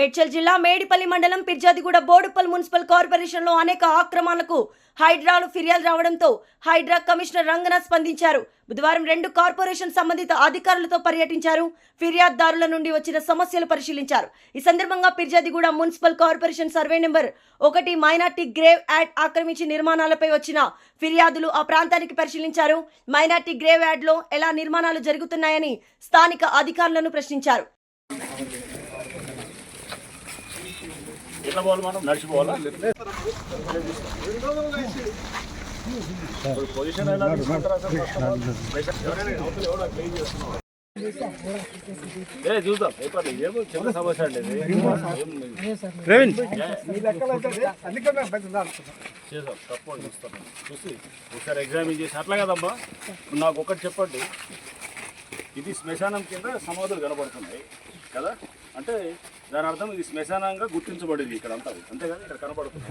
మేడ్చల్ జిల్లా మేడిపల్లి మండలం పిర్జాదిగూడ బోడుపల్ మున్సిపల్ కార్పొరేషన్లో అనేక ఆక్రమణలకు హైడ్రాలు ఫిర్యాదు రావడంతో హైడ్రా కమిషనర్ రంగన స్పందించారు. బుధవారం రెండు కార్పొరేషన్ సంబంధిత అధికారులతో పర్యటించారు. ఫిర్యాదుదారుల నుండి వచ్చిన సమస్యలు పరిశీలించారు. ఈ సందర్భంగా Peerzadiguda municipal corporation survey number ఒకటి మైనార్టీ గ్రేవ్ యాడ్ ఆక్రమించి నిర్మాణాలపై వచ్చిన ఫిర్యాదులు ఆ ప్రాంతానికి పరిశీలించారు. మైనార్టీ గ్రేవ్ యాడ్లో ఎలా నిర్మాణాలు జరుగుతున్నాయని స్థానిక అధికారులను ప్రశ్నించారు. ఎట్లా పోవాలి మనం? నడిచిపోవాలా పొజిషన్ ఎలా? ఎవరైనా చూద్దాం. ఏమో చిన్న సమస్య అండి. ఏం- చేద్దాం. తప్పకుండా చూస్తాం చూసి ఒకసారి ఎగ్జామిన్ చేసి అట్లా కదమ్మా? నాకు ఒకటి చెప్పండి. ఇది శ్మశానం కింద సమాధులు కనబడుతున్నాయి. కదా? అంటే దాని అర్థం ఇది శ్మశానంగా గుర్తించబడింది ఇక్కడ అంతా అంతే కదా ఇక్కడ కనబడుతుంది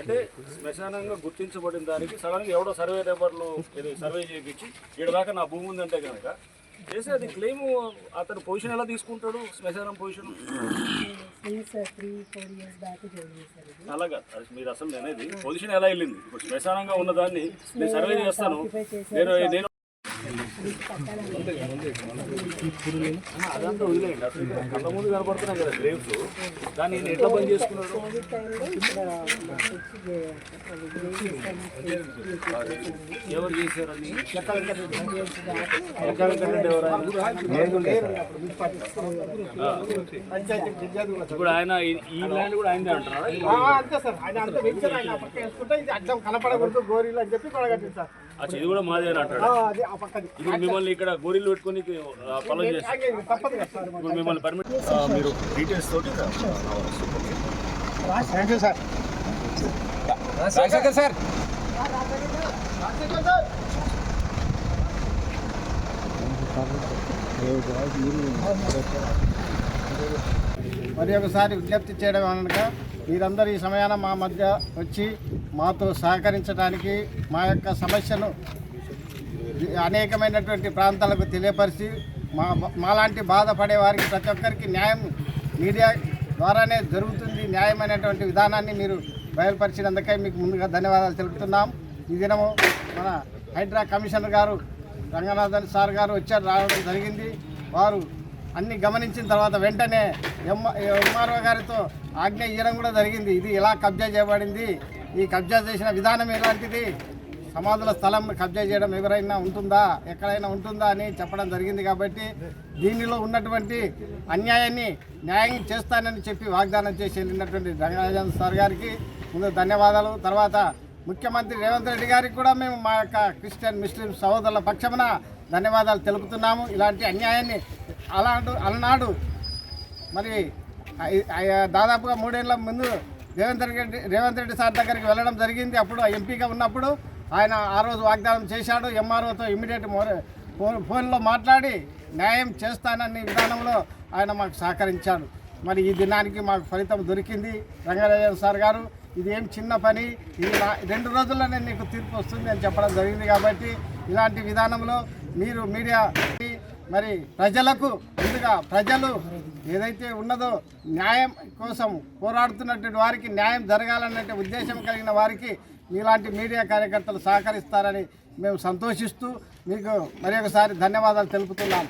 అంటే శ్మశానంగా గుర్తించబడిన దానికి సడన్గా ఎవడో సర్వే నెంబర్లు ఇది సర్వే చేయించి ఇక్కడ దాకా నా భూమి ఉందంటే కనుక చేసి అది క్లెయిమ్ అతను పొజిషన్ ఎలా తీసుకుంటాడు? శ్మశానం పొజిషన్? అలాగా. అది మీరు అసలు నేనేది పొజిషన్ ఎలా వెళ్ళింది? ఇప్పుడు శ్మశానంగా ఉన్న దాన్ని నేను సర్వే చేస్తాను. నేను నేను అదంతా వదిలేయండి అసలు కళ్ళ ముందు కనపడుతున్నాయి కదా గ్రేవ్స్ దాన్ని నేను ఎట్లా పని చేసుకున్నాడు ఎవరు ఇప్పుడు ఆయన ఈ- ల్యాండ్ కూడా ఆయన అంటారా అంతే సార్. ఆయన అంతా వెంచారు ఆయన. పక్క వేసుకుంటే ఇది అడ్డం కనపడకూడదు గోరీలు అని చెప్పి కొడగట్టింది సార్. అచ్చా ఇది కూడా మాదే అని అంటాడు. ఆ, అది ఆ పక్కది. ఇప్పుడు మిమ్మల్ని ఇక్కడ గోరీలు పెట్టుకొని పొలం చేస్తారు సార్ ఇప్పుడు మిమ్మల్ని పర్మిట్ మీరు డీటెయిల్స్ తోటి thank you sir. Rajasekhar sir. మరి ఒకసారి విజ్ఞప్తి చేయడం అనగా మీరందరూ ఈ సమయాన మా మధ్య వచ్చి మాతో సహకరించడానికి మా యొక్క సమస్యను అనేకమైనటువంటి ప్రాంతాలకు తెలియపరిచి మా మాలాంటి బాధపడే వారికి ప్రతి ఒక్కరికి న్యాయం మీడియా ద్వారానే జరుగుతుంది. న్యాయమైనటువంటి విధానాన్ని మీరు బయలుపరిచినందుకై మీకు ముందుగా ధన్యవాదాలు తెలుపుతున్నాం. ఈ దినము మన హైడ్రా కమిషనర్ గారు రంగనాథన్ సార్ గారు వచ్చారు రావడం జరిగింది. వారు అన్ని గమనించిన తర్వాత వెంటనే ఎం ఎంఆర్ఓ గారితో ఆజ్ఞ ఇవ్వడం కూడా జరిగింది. ఇది ఎలా కబ్జా చేయబడింది? ఈ కబ్జా చేసిన విధానం ఎలాంటిది? సమాధుల స్థలం కబ్జా చేయడం ఎవరైనా ఉంటుందా? ఎక్కడైనా ఉంటుందా అని చెప్పడం జరిగింది కాబట్టి దీనిలో ఉన్నటువంటి అన్యాయాన్ని న్యాయం చేస్తానని చెప్పి వాగ్దానం చేసి వెళ్ళినటువంటి రంగరాజన్ సార్ గారికి ముందు ధన్యవాదాలు. తర్వాత ముఖ్యమంత్రి రేవంత్ రెడ్డి గారికి కూడా మేము మా యొక్క క్రిస్టియన్ ముస్లిం సహోదరుల పక్షమున ధన్యవాదాలు తెలుపుతున్నాము. ఇలాంటి అన్యాయాన్ని అలాంటి అలనాడు. మరి దాదాపుగా మూడేళ్ళ ముందు రేవంత్ రెడ్డి రేవంత్ రెడ్డి సార్ దగ్గరికి వెళ్ళడం జరిగింది. అప్పుడు ఎంపీగా ఉన్నప్పుడు ఆయన ఆ రోజు వాగ్దానం చేశాడు. ఎంఆర్ఓతో ఇమ్మీడియట్ ఫోన్ ఫోన్లో మాట్లాడి న్యాయం చేస్తానని విధానంలో ఆయన మాకు సహకరించాడు. మరి ఈ దినానికి మాకు ఫలితం దొరికింది. రంగారాజన్ సార్ గారు ఇది ఏం చిన్న పని? ఇది నా- రెండు రోజుల్లోనే నీకు తీర్పు వస్తుంది అని చెప్పడం జరిగింది కాబట్టి ఇలాంటి విధానంలో మీరు మీడియా మరి ప్రజలకు ముందుగా ప్రజలు ఏదైతే ఉన్నదో న్యాయం కోసం పోరాడుతున్నటువంటి వారికి న్యాయం జరగాలనే ఉద్దేశం కలిగిన వారికి మీలాంటి మీడియా కార్యకర్తలు సహకరిస్తారని మేము సంతోషిస్తూ మీకు మరి ఒకసారి ధన్యవాదాలు తెలుపుతున్నాం.